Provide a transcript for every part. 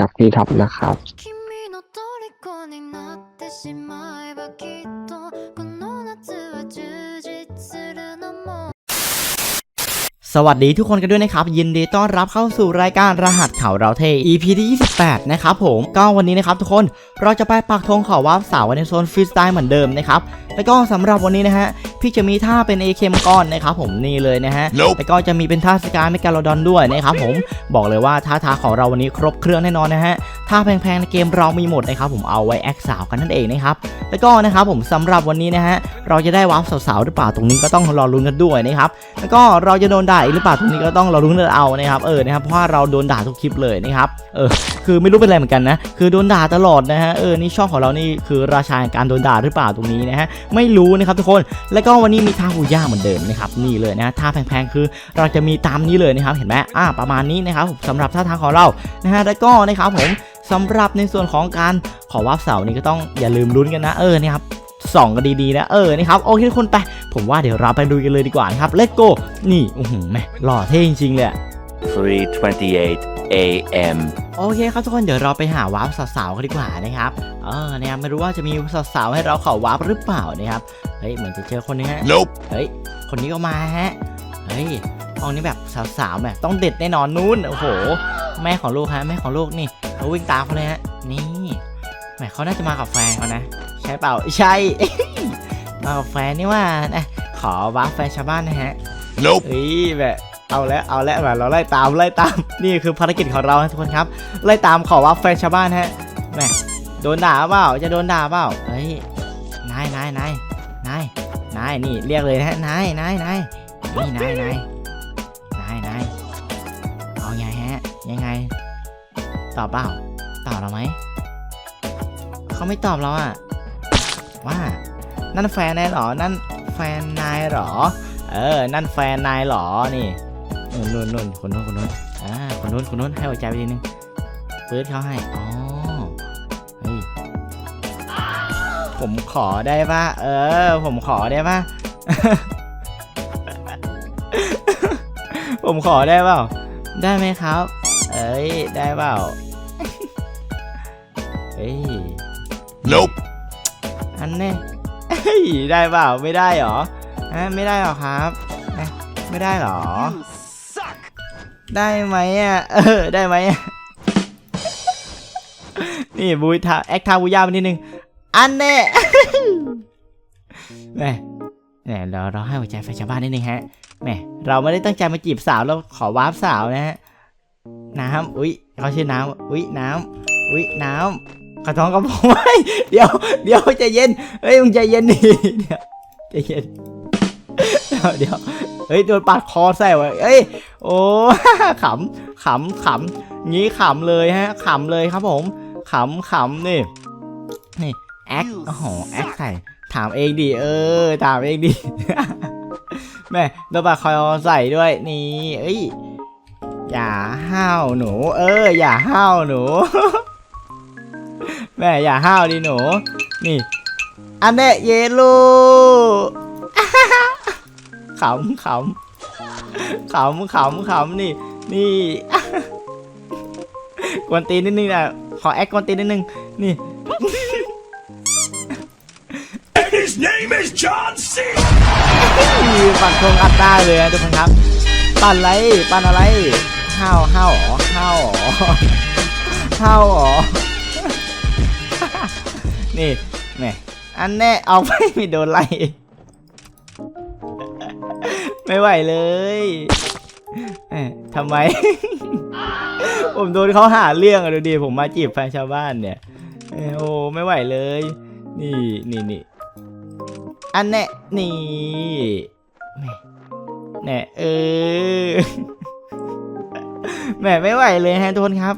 รักพี่ท็อปนะครับสวัสดีทุกคนกันด้วยนะครับ ยินดีต้อนรับเข้าสู่รายการรหัสข่าวเราเท EP ที่ 28 นะครับผมก็วันนี้นะครับทุกคนเราจะไปปักธงข่าวว่าสาวในโซนฟรีสไตล์เหมือนเดิมนะครับแล้วก็สำหรับวันนี้นะฮะ พี่จะมีท่าเป็น AK มก้อนนะครับผมนี่เลยนะฮะ Nope แล้วก็จะมีเป็นท่าสกายเมกาโลดอนด้วยนะครับผมบอกเลยว่าท่าทางของเราวันนี้ครบเครื่องแน่นอนนะฮะท่าแพงๆในเกมเรามีหมดนะครับผมเอาไว้แอคสาวกันนั่นเองนะครับแล้วก็นะครับผมสำหรับวันนี้นะฮะเราจะได้วาร์ปสาวๆหรือเปล่าตรงนี้ก็ต้องรอลุ้นกันด้วยนะครับแล้วก็เราจะโดนด่าอีกหรือเปล่าตรงนี้ก็ต้องเรารู้กันเอานะครับเออนะครับเพราะว่าเราโดนด่าทุกคลิปเลยนะครับเออคือไม่รู้เป็นอะไรเหมือนกันนะ คือโดนด่าตลอดนะฮะ เออ นี่ช่องของเรานี่คือราชาแห่งการโดนด่าหรือเปล่าตรงนี้นะฮะ ไม่รู้นะครับทุกคน แล้วก็วันนี้มีท่าหูย่าเหมือนเดิมนะครับ นี่เลยนะท่าแพงๆ คือเราจะมีตามนี้เลยนะครับ เห็นไหมอ่า ประมาณนี้นะครับสำหรับท่าทางของเรา นะฮะ แล้วก็นะครับผมสำหรับในส่วนของการขอวับเสานี่ก็ต้องอย่าลืมลุ้นกันนะ เออ นะครับส่องกันดีๆนะเออนี่ครับโอเคทุกคนไป ผมว่าเดี๋ยวเราไปดูกันเลยดีกว่านะครับ Let's go นี่อื้อหือแม่หล่อเท่จริงๆเลย 3:28 a.m. โอเคครับทุกคนเดี๋ยวเราไปหาวาร์ปสาวๆกันดีกว่านะครับเออเนี่ยไม่รู้ว่าจะมีสาวๆให้เราขอวาร์ปหรือเปล่านะครับเฮ้ยเหมือนจะเจอคนนี้ฮะ Nope. เฮ้ยคนนี้ก็มาฮะเฮ้ยห้องนี้แบบสาวๆแบบต้องเด็ดแน่นอนนู้นโอ้โห แม่ของลูกฮะแม่ของลูกนี่เขาวิ่งตามเขาเลยฮะนี่แหมเขาน่าจะมากับแฟนเขานะใช่เปล่าใช่ มากับแฟนนี่ว่านะขอวาร์ปแฟนชาวบ้านนะฮะ Nope. เฮ้ยแบบ เอาแล้วเอาแล้วแบบเราไล่ตามไล่ตาม นี่คือภารกิจของเราทุกคนครับ ไล่ตามขอว่าแฟนชาวบ้านฮะแม่โดนด่าเปล่าจะโดนด่าเปล่าเฮ้ยนายนายนายนายนายนี่เรียกเลยนะฮะนายนายนายนี่นายนายนายนายเอาไงฮะยังไง ตอบเปล่าตอบเราไหมเขาไม่ตอบเราอะว่า นั่นแฟนนายหรอนั่นแฟนนายหรอ เออ นั่นแฟนนายหรอนี่ นู่นนู่นนู่นคนนู้นคนนู้นอ่าคนนู้นคนนู้นให้หัวใจไปทีนึงปื๊ดเขาให้อ๋อเฮ้ยผมขอได้ปะเออ ผมขอได้ปะผมขอได้เปล่า ได้ไหมครับ เอ้ย ได้เปล่า เฮ้ย Nope. อันเนี้เฮ้ยได้เปล่า ไม่ได้หรอฮะไม่ได้หรอครับฮะไม่ได้หรอ ได้ไหมอะ เออ ได้ไหมอะ นี่บูยทาแอคทาบูยาไปนิดนึง อันเน่แหม่แหม่เราเราให้หัวใจแฟนชาวบ้านนิดนึงฮะแหม่เราไม่ได้ตั้งใจมาจีบสาวเราขอวาร์ปสาวนะฮะ น้ำอุ้ยเขาชื่อน้ำอุ้ยน้ำอุ้ยน้ำกระท้องกระผมไว้เดี๋ยว เดี๋ยวใจเย็น เฮ้ยมึงใจเย็นดิเดี๋ยวใจเย็น เดี๋ยวเดี๋ยว ฮ้ยโดนปาดคอใส่ไว้เอ้ยโอ้ขำขำขำงี้ขำเลยฮะขำเลยครับผมขำขำนี่นี่แอคโอ้โหแอคใส่ถามเองดิเออถามเองดิแม่โดนปาดคอใส่ด้วยนี่เอ้ยอย่าห้าวหนู เออ อย่าห้าวหนู แม่อย่าห้าวดิหนู นี่ อันเนี้ยเยลู ขำขำขำขำขำนี่ นี่กวนตีนนิดนึงนะขอแอคกวนตีนนิดนึง นี่ And his name is John C. ปั่นทงอัดได้เลยนะทุกคนครับ ปั่นอะไร ปั่นอะไรห้าวห้าวอ๋อห้าวอ๋อห้าวอ๋อ นี่แหม่อันแน่เอาไปไม่โดนไล่ ไม่ไหวเลยแหมทำไม ผมโดนเขาหาเรื่องอะดูดิผมมาจีบแฟนชาวบ้านเนี่ยเอ้ยโอ้ไม่ไหวเลย นี่นี่นี่อันแน่นี่แหม่แหน่เออ แหม่ไม่ไหวเลยฮะทุกคนครับ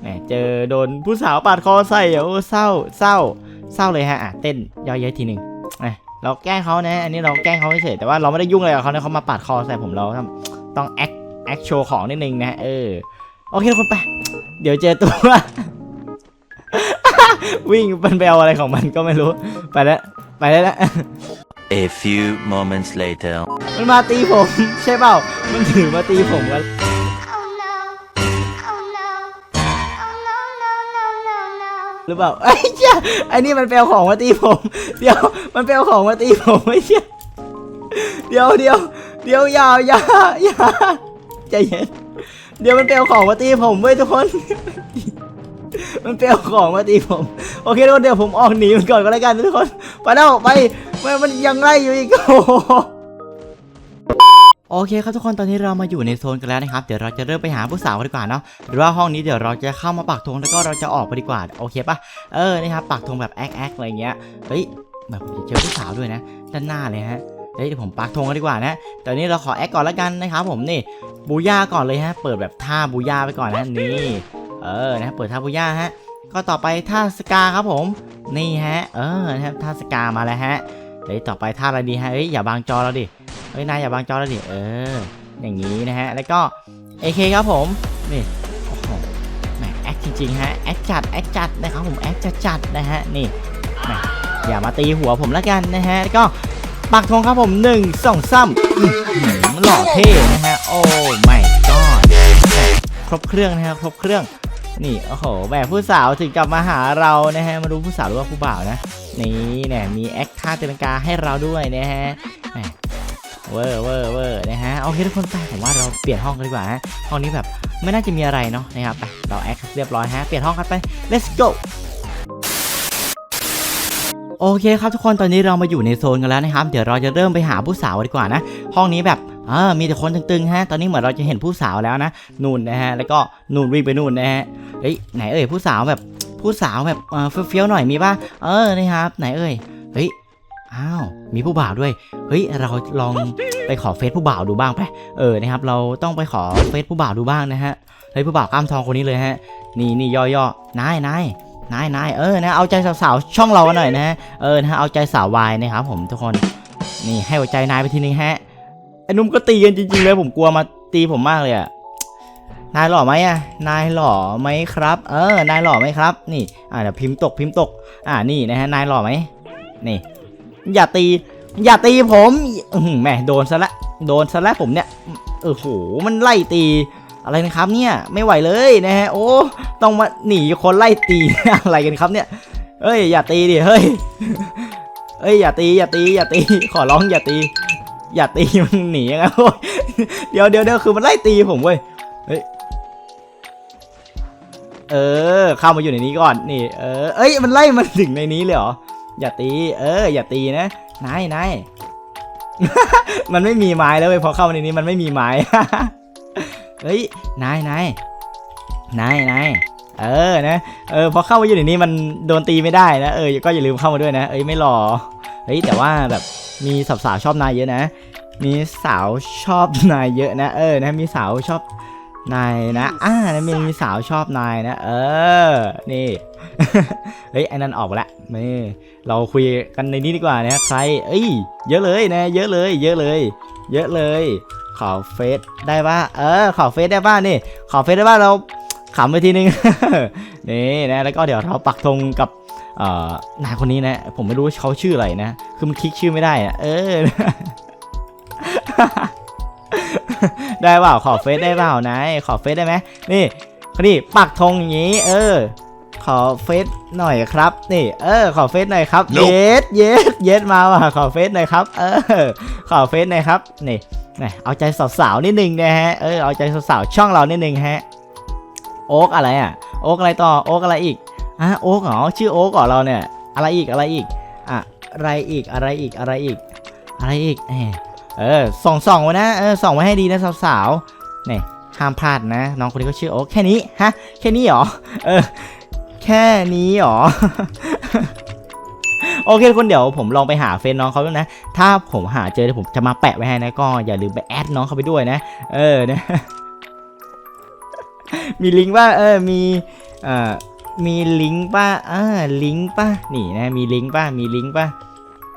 แหม่เจอโดนผู้สาวปาดคอใส่อะโอ้เศร้าเศร้า เศร้าเลยฮะอะเต้นย่อยเยอะทีหนึ่ง เราแกล้งเขานะ อันนี้เราแกล้งเขาเฉยๆแต่ว่าเราไม่ได้ยุ่งอะไรกับเขานะเขามาปาดคอใส่ผมเราต้องต้องแอคแอคโชว์ของนิดนึงนะเออโอเคทุกคนไป เดี๋ยวเจอตัว วิ่งเป็นไปเอาอะไรของมันก็ไม่รู้ ไปแล้ว ไปแล้วนะ A few moments later. มันมาตีผม ใช่เปล่า มันถือมาตีผมกัน หรือเปล่าไอ้เชี่ยไอ้นี่มันแปลของมาตีผม เดี๋ยวมันแปลของมาตีผมไม่เชี่ยเดี๋ยวเดี๋ยวเดี๋ยวอย่าอย่าอย่าใจเย็นเดี๋ยวมันแปลของมาตีผมเว้ยทุกคน มันแปลของมาตีผม โอเคทุกคนเดี๋ยวผมออกหนีมันก่อนก็แล้วกันทุกคน ไปแล้วไปไม่มันยังไล่อยู่อีกโอ้ โอเคครับทุกคนตอนนี้เรามาอยู่ในโซนกันแล้วนะครับเดี๋ยวเราจะเริ่มไปหาผู้สาวกันดีกว่าเนาะหรือว่าห้องนี้เดี๋ยวเราจะเข้ามาปักธงแล้วก็เราจะออกไปดีกว่าโอเคปะเออนี่ครับปักธงแบบแอ๊กแอ๊กอะไรเงี้ยเฮ้ยแบบผมจะเจอผู้สาวด้วยนะ ด้านหน้าเลยฮะเฮ้ยเดี๋ยวผมปักธงกันดีกว่านะต่นี้เราขอแอ๊กก่อนล้วกันนะครับผมนี่บูย่าก่อนเลยฮะ เปิดแบบท่าบูย่าไปก่อนนะนี่เออนะเปิดท่าบูย่าฮะก็ต่อไปท่าสกาครับผมนี่ฮะ เออนะครับท่าสกามาแล้วฮะเฮ้ยต่อไปท่าอะไรดีฮะเฮ้ยอย่าบังจอเราดิ เฮ้ยนายอย่าบังจอเราดิเออ อย่างนี้นะฮะ แล้วก็ AK ครับผม นี่โอ้โหแหมแอคจริงๆฮะ แอคจัด แอคจัดนะครับผม แอคจัดจัดนะฮะ นี่แหมอย่ามาตีหัวผมแล้วกันนะฮะ แล้วก็ปักธงครับผมหนึ่งสองสามหล่อเท่นะฮะ โอ้ไม่ก็ครบเครื่องนะฮะ ครบเครื่อง นี่โอ้โหแหมผู้สาวถึงกลับมาหาเรานะฮะ มาดูผู้สาวหรือว่าผู้บ่าวนะ นี่เนี่ยมีแอคท่าตีลังกาให้เราด้วยนะฮะ เวอร์เวอร์เวอร์นะฮะโอเคทุกคนไปผมว่าเราเปลี่ยนห้องกันดีกว่าฮะห้องนี้แบบไม่น่าจะมีอะไรเนาะนะครับไปเราแอคเรียบร้อยฮะเปลี่ยนห้องกันไป let's go โอเคครับทุกคนตอนนี้เรามาอยู่ในโซนกันแล้วนะครับ เดี๋ยวเราจะเริ่มไปหาผู้สาวดีกว่านะ ห้องนี้แบบเออมีแต่คนตึงๆฮะ ตอนนี้เหมือนเราจะเห็นผู้สาวแล้วนะนู่นนะฮะแล้วก็นู่นวิ่งไปนู่นนะฮะเฮ้ยไหนเอ่ยผู้สาวแบบผู้สาวแบบเฟี้ยวๆหน่อยมีป่ะเออนี่ครับไหนเอ่ยเฮ้ย อ้าวมีผู้บ่าวด้วย เฮ้ยเราลองไปขอเฟซผู้บ่าวดูบ้างไป เออนะครับ เราต้องไปขอเฟซผู้บ่าวดูบ้างนะฮะ เฮ้ยผู้บ่าวกล้ามทองคนนี้เลยฮะ นี่นี่ย่อย่อนายนายนายนายเออนะเอาใจสาวๆช่องเราหน่อยนะฮะ เออนะเอาใจสาววายนะครับผมทุกคน นี่ให้หัวใจนายไปทีนึงฮะ ไอ้นุ่มก็ตีกันจริงๆเลยผมกลัวมาตีผมมากเลยอะนายหล่อไหมอะ นายหล่อไหมครับ เออ นายหล่อไหมครับ นี่ อ่าเดี๋ยวพิมพ์ตกพิมพ์ตก อ่า นี่นะฮะ นายหล่อไหมนี่ อย่าตี อย่าตีผมแหมโดนซะละ โดนซะละผมเนี่ยเออโหมันไล่ตี อะไรนะครับเนี่ยไม่ไหวเลยนะฮะโอ้ต้องมาหนีคนไล่ตีอะไรกันครับเนี่ยเอ้ยอย่าตีดิเฮ้ยเอ้ยอย่าตีอย่าตีอย่าตีขอร้องอย่าตี อย่าตีมันหนียังไงโอ้ยเดี๋ยวเดี๋ยวเดี๋ยวคือมันไล่ตีผมเว้ยเออเข้ามาอยู่ในนี้ก่อนนี่เออเอ้ยมันไล่มันถึงในนี้เลยเหรอ อย่าตี เออ อย่าตีนะนายนายมันไม่มีไม้แล้วเว้ยพอเข้ามาในนี้มันไม่มีไม้เฮ้ยนายนายนายนายเออนะเออพอเข้ามาอยู่ในนี้มันโดนตีไม่ได้นะเออก็อย่าลืมเข้ามาด้วยนะ เอ้ยไม่หล่อเฮ้ยแต่ว่าแบบมีสาวๆชอบนายเยอะนะ มีสาวชอบนายเยอะนะ เออนะมีสาวชอบนายนะอ่านะมีสาวชอบนายนะ เออ นี่ เฮ้ยไอ้นั่นออกไปละนี่เราคุยกันในนี้ดีกว่านะใครเอ้ย เยอะเลยนะ เยอะเลย เยอะเลย เยอะเลย ขอเฟซได้ป่ะเออ ขอเฟซได้ป่ะนี่ ขอเฟซได้ป่ะเราขำไปทีนึงนี่นะแล้วก็เดี๋ยวเราปักธงกับนายคนนี้นะ ผมไม่รู้เขาชื่ออะไรนะ คือมันคลิกชื่อไม่ได้อะเออ ได้เปล่าขอเฟซได้เปล่านายขอเฟซได้ไหมนี่คนนี้ปักธงอย่างนี้ เออ ขอเฟซหน่อยครับ นี่เออขอเฟซหน่อยครับ Nope เยสเยสเยสมาว่ะขอเฟซหน่อยครับ เออ ขอเฟซหน่อยครับนี่นี่เอาใจสาวๆนิดนึงนะฮะเออเอาใจสาวๆช่องเรานิดนึงฮะโอ๊กอะไรอะโอ๊กอะไรต่อโอ๊กอะไรอีกอะโอ๊กเหรอชื่อโอ๊กเหรอเราเนี่ย อะไรอีกอะไรอีกอะอะไรอีกอะไรอีกอะไรอีก อะไรอีกเออเออส่องส่องไว้นะเออส่องไว้ให้ดีนะสาวๆนี่ห้ามพลาดนะ น้องคนนี้ก็ชื่อโอ๊กแค่นี้ฮะแค่นี้เหรอเออ แค่นี้หรอ โอเคคนเดี๋ยวผมลองไปหาเฟซน้องเขาด้วยนะ ถ้าผมหาเจอเดี๋ยวผมจะมาแปะไว้ให้นะ ก็อย่าลืมไปแอดน้องเขาไปด้วยนะ เออนะ มีลิงก์ป่ะเออ มีเอ่อมีลิงก์ป่ะอ่าลิงก์ป่ะ นี่นะ มีลิงก์ป่ะ มีลิงก์ป่ะ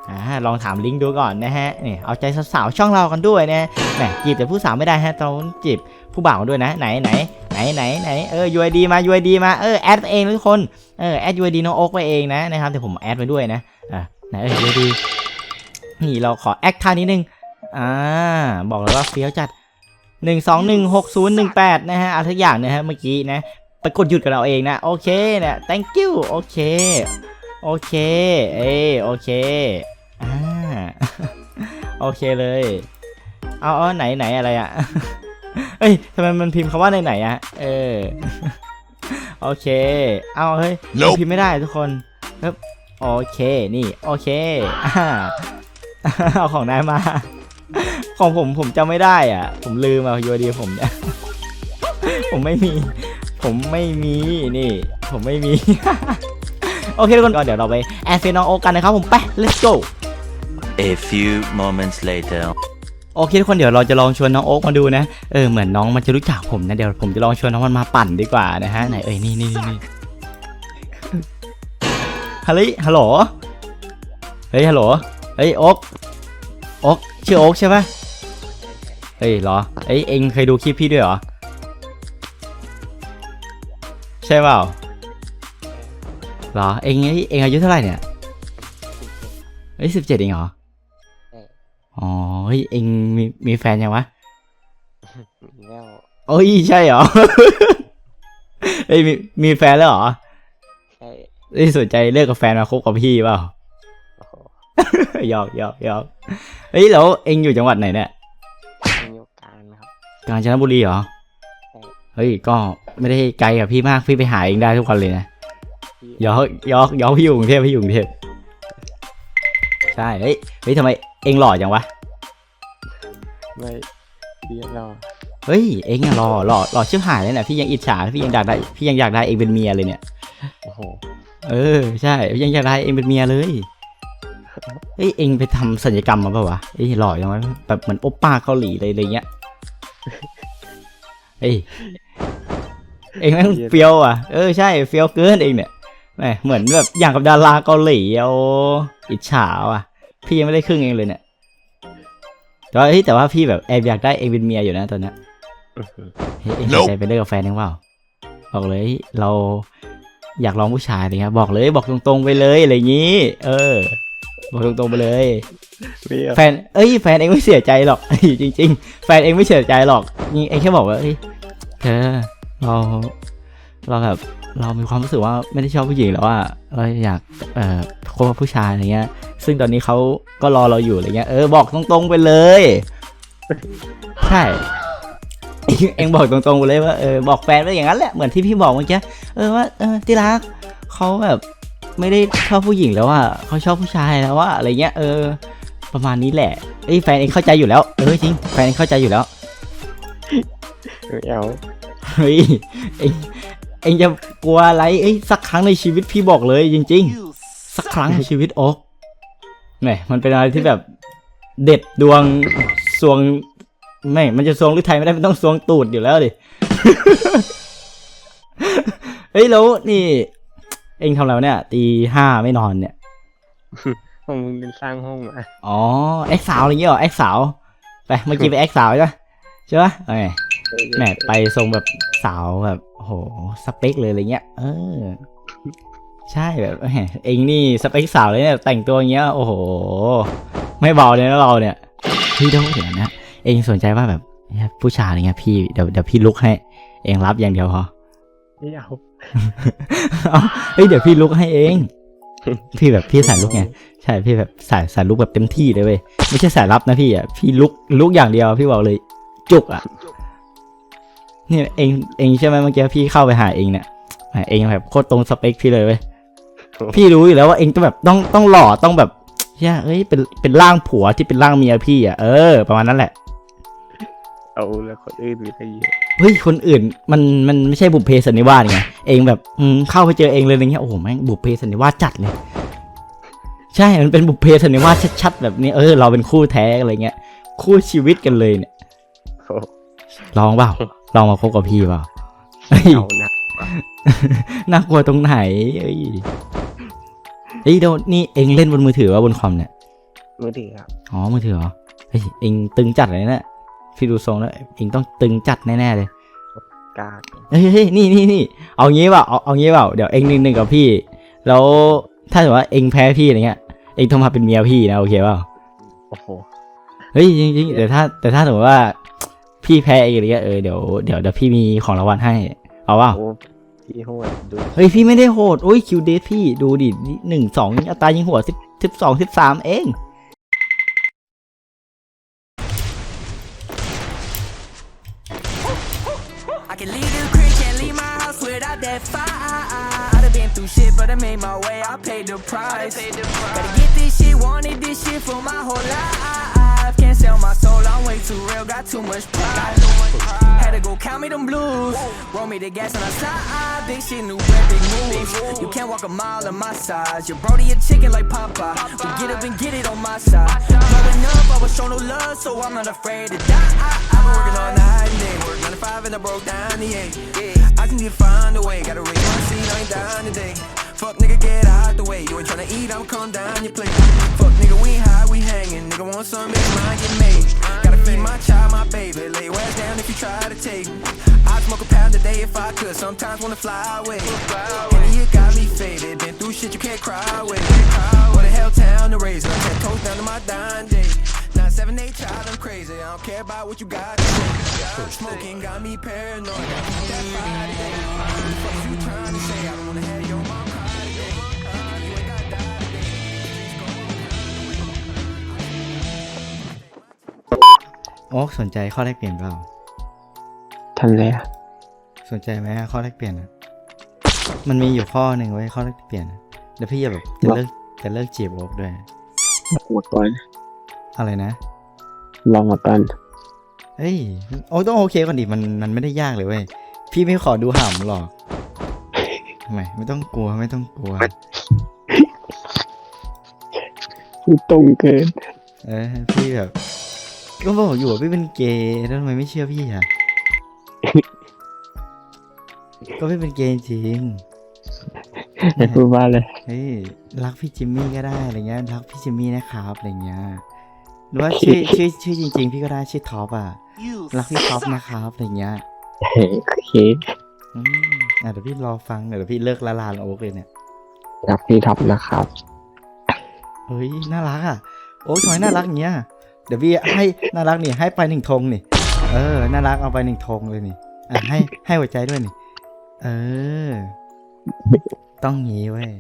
อ่าลองถามลิงก์ดูก่อนนะฮะนี่เอาใจสาวๆช่องเรากันด้วยนะแหมจีบแต่ผู้สาวไม่ได้ฮะต้องจีบผู้บ่าวด้วยนะ ไหนไหน ไหนไหนไหนเออ UID มา UID มาเออแอดเองทุกคนเออแอด UID น้องโอ๊กไปเองนะนะครับเดี๋ยวผมแอดไปด้วยนะอะไหนเออ UID นี่เราขอแอคท่านิดนึงอ่าบอกเลยว่าเฟี้ยวจัด 1 2 1 6 0 1 8 นะฮะอะไรทุกอย่างนะฮะเมื่อกี้นะไปกดหยุดกันเอาเองนะ โอเคนี่ย thank you โอเค โอเค เอโอเคอ่าโอเคเลย เอาเอาไหนไหนอะไรอะ เอ้ยทำไมมันพิมพ์คำว่าไหนไหนอะเออ โอเค เอาเฮ้ยมัน Nope พิมพ์ไม่ได้ทุกคนครับโอเค นี่ โอเคอ่าเอาของนายมา ของผมผมจำไม่ได้อะ ผมลืมเอาโยดีผมเนี่ย ผมไม่มี ผมไม่มี นี่ ผมไม่มี โอเคทุกคนก็เดี๋ยวเราไปแอดเฟนน้องโอกันนะครับผม ไป let's go A few moments later. โอเคทุกคนเดี๋ยวเราจะลองชวนน้องโอ๊กมาดูนะ เออเหมือนน้องมันจะรู้จักผมนะเดี๋ยวผมจะลองชวนน้องมันมาปั่นดีกว่านะฮะไหนเอ้ยนี่นี่นี่ฮัลโหลฮัลโหล เฮ้ยฮัลโหล เฮ้ยโอ๊กโอ๊กชื่อโอ๊กใช่ปะเฮ้ยเหรอ เอ้ยเอ็งเคยดูคลิปพี่ด้วยเหรอ ใช่เปล่าเหรอ เอ็งเอ้ยเอ็งอายุเท่าไหร่เนี่ยเฮ้ยสิบเจ็ดเองเหรอ อ๋อเฮ้ยเอ็งมีมีแฟนยังวะแล้วโอ้ยใช่เหรอ เฮ้ยมีมีแฟนแล้วเหรอใช่เฮ้ยสนใจเลิกกับแฟนมาคบกับพี่เปล่าโอ้โหหยอกหยอกหยอกเฮ้ยแล้วเอ็งอยู่จังหวัดไหนเนี่ยอายุการนะครับ กาญจนบุรีเหรอเฮ้ยก็ไม่ได้ไกลกับพี่มากพี่ไปหาเองได้ทุกวันเลยนะพี่หยอกหยอกหยอกพี่อยู่กรุงเทพพี่อยู่กรุงเทพใช่เฮ้ยเฮ้ยทำไม เอ็งหล่อจังวะ ไม่เรียนเราเฮ้ย เอ็งอะหล่อหล่อหล่อชิบหายเลยเนี่ยพี่ยังอิจฉาพี่ยังอยากได้พี่ยังอยากได้เอ็งเป็นเมียเลยเนี่ย โอ้โห เออใช่ยังอยากได้เองเป็นเมียเลยเอ้ยเองไปทำสัญญกรรมมาเปล่าวะเอ้ยหล่อยังไงแบบเหมือนโอปป้าเกาหลีเลยอะไรเงี้ยเอ้ยเองแม่งเฟี้ยวอะ เออใช่เฟี้ยวเกินเองเนี่ยแหมเหมือนแบบอย่างกับดาราเกาหลีเอาอิจฉาว่ะ พี่ยังไม่ได้ครึ่งเองเลยเนี่ยแต่ว่าเฮ้ยแต่ว่าพี่แบบแอบอยากได้เองเป็นเมียอยู่นะตอนเนี้ยอื้อหือเฮ้ยเองสนใจไปเลิกกับแฟนยังเปล่าบอกเลยเราอยากลองผู้ชายอะไรเงี้ยบอกเลยบอกตรงๆไปเลยอะไรอย่างงี้ เออ บอกตรงๆไปเลยเรียนแฟนเอ้ยแฟนเองไม่เสียใจหรอกจริง ๆ แฟนเองไม่เสียใจหรอกนี่เองแค่บอกว่าเอ้ยเธอเราเราแบบ เรามีความรู้สึกว่าไม่ได้ชอบผู้หญิงแล้วว่าเราอยากเอ่อคบกับผู้ชายอะไรเงี้ย ซึ่งตอนนี้เขาก็รอเราอยู่อะไรเงี้ยเออบอกตรงๆไปเลย ใช่เองเองบอกตรงๆไปเลยว่าเออบอกแฟนไปอย่างนั้นแหละเหมือนที่พี่บอกเมื่อกี้เออว่าเออที่รักเขาแบบไม่ได้ชอบผู้หญิงแล้วว่าเขาชอบผู้ชายแล้วว่าอะไรเงี้ยเออ ประมาณนี้แหละเอ้ยแฟนเองเข้าใจอยู่แล้วเออจริงแฟนเองเข้าใจอยู่แล้ว ไม่เอาเฮ้ยเองเองจะกลัวอะไรเอ้ยสักครั้งในชีวิตพี่บอกเลยจริง ๆ สักครั้งในชีวิตโอ๊กเนี่ยมันเป็นอะไรที่แบบเด็ดดวงสวงไม่ มันจะสวงหรือไทยไม่ได้มันต้องสวงตูดอยู่แล้วดิเฮ้ยแล้วนี่ เองทำอะไรวะเนี่ยตีห้าไม่นอนเนี่ยพวกมึงเป็นสร้างห้องมาอ๋อแอคสาวอะไรเงี้ยเหรอแอคสาวไปเมื่อกี้ไปแอคสาวใช่ปะใช่ปะเอ้ยแหมไปทรงแบบสาวแบบ โอ้โห สเปคเลยอะไรเงี้ย เออ ใช่แบบแหมเองนี่สเปคสาวเลยเนี่ยแต่งตัวอย่างเงี้ย โอ้โห ไม่เบาเลยนะเราเนี่ย พี่ต้องเห็นนะ เองสนใจว่าแบบผู้ชายอะไรเงี้ยพี่เดี๋ยวเดี๋ยวพี่ลุกให้ เองรับอย่างเดียวพอไม่เอาเอาเฮ้ยเดี๋ยวพี่ลุกให้เอง พี่แบบพี่สายลุกไงใช่พี่แบบสายสายลุกแบบเต็มที่เลยเว้ยไม่ใช่สายรับนะพี่อะพี่ลุกลุกอย่างเดียวพี่บอกเลย จุกอะเนี่ยเองเองใช่ไหมเมื่อกี้พี่เข้าไปหาเองเนี่ยแหมเองแบบโคตรตรงสเปคพี่เลยเว้ยพี่รู้อยู่แล้วว่าเองต้องแบบต้องต้องหล่อต้องแบบเช่ยเอ้ยเป็นเป็นร่างผัวที่เป็นร่างเมียพี่อะเออประมาณนั้นแหละ เอาแล้วคนอื่นมีอะไรเยอะเฮ้ยคนอื่นมันมันไม่ใช่บุพเพสันนิวาสไงเองแบบอืมเข้าไปเจอเองเลยอะไรเงี้ยโอ้โหแม่งบุพเพสันนิวาสจัดเลยใช่มันเป็นบุพเพสันนิวาสชัดๆแบบนี้เออเราเป็นคู่แท้อะไรเงี้ย คู่ชีวิตกันเลยเนี่ยโอ้ลองเปล่า ลองมาคบกับพี่เปล่าเฮ้ยเอานะน่ากลัวตรงไหนเฮ้ยเฮ้ยเดี๋ยวนี่เองเล่นบนมือถือว่าบนคอมเนี่ย มือถือครับอ๋อมือถือเหรอเฮ้ยเองตึงจัดเลยนะพี่ดูทรงแล้วเองต้องตึงจัดแน่ๆเลยกากเฮ้ยเฮ้ยนี่นี่นี่เอางี้เปล่าเอาเอางี้เปล่าเดี๋ยวเองหนึ่งหนึ่งกับพี่ แล้วถ้าสมมติว่าเองแพ้พี่อะไรเงี้ยเองต้องมาเป็นเมียพี่นะโอเคเปล่าโอ้โหเฮ้ยจริงๆแต่ถ้าแต่ถ้าสมมติว่า พี่แพ้เองอะไรเงี้ยเออเดี๋ยวเดี๋ยวเดี๋ยวพี่มีของรางวัลให้ เอาเปล่าโอ้พี่โหดดูเฮ้ยพี่ไม่ได้โหดโอ้ยคิวเดทพี่ดูดิหนึ่งสองอัตรายิงหัวสิบสิบสองสิบสามเอง can't. I I I sell my soul, I'm way too real, got too much pride. Had to go count me them blues. Roll me the gas on the side. Big shit, new bread, big moves. You can't walk a mile in my size. Your brody a chicken like Popeye. We get up and get it on my side. Growing up, I was shown no love, so I'm not afraid to die. I've been working all night and day. Work 9 to 5 and I broke down the 8. I can get find a way. Gotta raise my seat, I ain't down today. Fuck nigga, get out the way. You ain't tryna eat, I'm calm down your plate. Fuck nigga, we high, we hanging. Nigga want some, make mine get made. Gotta feed my child, my baby. Lay your ass down if you try to take. me. I'd smoke a pound a day if I could. Sometimes wanna fly away. And you got me faded. Been through shit you can't cry with. What the hell town to raise? I'm ten toes down to my dying day. Nine seven eight child, I'm crazy. I don't care about what you got. Smoking got me paranoid. Got that fire today. What you trying to say? I don't wanna have โอ๊กสนใจข้อแรกเปลี่ยนเปล่าทำไรอะ สนใจไหมอะข้อแรกเปลี่ยนอะมันมีอยู่ข้อหนึ่งไว้ยข้อแรกเปลี่ยนอะเดี๋ยวพี่จะแบบจะเลิกจะเลิกจีบโอ๊กด้วยมาก่อน อะไรนะ ลองมาก่อนเฮ้ยโอ้ต้องโอเคก่อนดิมันมันไม่ได้ยากเลยเว้ยพี่ไม่ขอดูห่ำหรอกทำไมไม่ต้องกลัวไม่ต้องกลัวตรงเกิน เออพี่แบบ ก็บอกอยู่ว่าพี่เป็นเกย์แล้วทำไมไม่เชื่อพี่อะ ก็พี่เป็นเกย์จริงไม่พูดว่าเลย เฮ้ยรักพี่จิมมี่ก็ได้อะไรเงี้ยรักพี่จิมมี่นะครับอะไรเงี้ยหรือว่าชื่อชื่อชื่อจริง ๆ พี่ก็ได้ชื่อท็อปอะรักพี่ท็อปนะครับอะไรเงี้ยโอเคอืมอะเดี๋ยวพี่รอฟังเดี๋ยวพี่เลิกละลานโอ๊กเลยเนี่ยรักพี่ท็อปนะครับเฮ้ยน่ารักอะ โอ้ยทำไมน่ารักอย่างเงี้ย เดี๋ยวพี่ให้น่ารักนี่ให้ไปหนึ่งธงนี่ เออน่ารักเอาไปหนึ่งธงเลยนี่อะให้ให้หัวใจด้วยนี่ เออ ต้องงี้เว้ย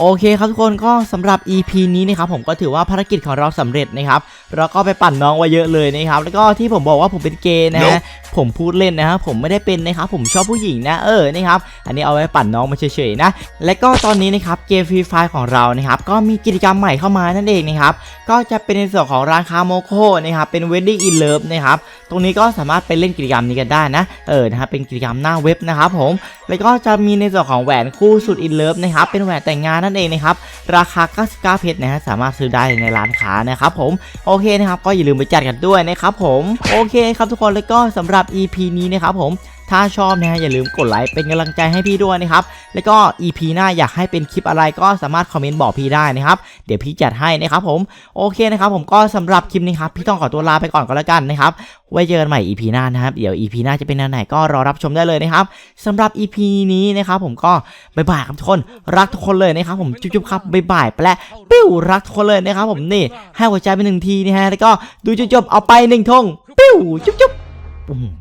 โอเคครับทุกคนก็สำหรับ EP นี้นะครับผมก็ถือว่าภารกิจของเราสำเร็จนะครับเราก็ไปปั่นน้องไว้เยอะเลยนะครับแล้วก็ที่ผมบอกว่าผมเป็นเกย์นะฮะ ผมพูดเล่นนะครับผมไม่ได้เป็นนะครับผมชอบผู้หญิงนะเออนะครับอันนี้เอาไว้ปั่นน้องมาเฉยๆนะและก็ตอนนี้นะครับเกมฟรีไฟของเรานะครับก็มีกิจกรรมใหม่เข้ามานั่นเองนะครับก็จะเป็นในส่วนของร้านค้าโมโคนะครับเป็น Wedding in Love นะครับตรงนี้ก็สามารถไปเล่นกิจกรรมนี้กันได้นะเออนะครับเป็นกิจกรรมหน้าเว็บนะครับผมแล้วก็จะมีในส่วนของแหวนคู่สุดอินเลิฟนะครับเป็นแหวนแต่งงานนั่นเองนะครับราคา 99 เพชรนะฮะสามารถซื้อได้ในร้านค้านะครับผมโอเคนะครับก็อย่าลืมไปจัดกันด้วยนะครับผมโอเคครับทุกคนแล้วก็สำหรับ EP นี้นะครับผมถ้าชอบนะฮะอย่าลืมกดไลค์เป็นกำลังใจให้พี่ด้วยนะครับ แล้วก็ EP หน้าอยากให้เป็นคลิปอะไรก็สามารถคอมเมนต์บอกพี่ได้นะครับ เดี๋ยวพี่จัดให้นะครับผมโอเคนะครับผมก็สำหรับคลิปนี้ครับพี่ต้องขอตัวลาไปก่อนก็แล้วกันนะครับไว้เจอกันใหม่ EP หน้านะครับเดี๋ยว EP หน้าจะเป็นแนวไหนก็รอรับชมได้เลยนะครับสำหรับ EP นี้นะครับผมก็บายบายครับทุกคนรักทุกคนเลยนะครับผมจุ๊บๆครับบายบายไปแล้วปิ้วรักทุกคนเลยนะครับผมนี่ให้หัวใจไปหนึ่งทีนะฮะแล้วก็ดูจบๆเอาไปหนึ่งทงปิ้วจุ๊บๆ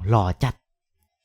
หล่อจัด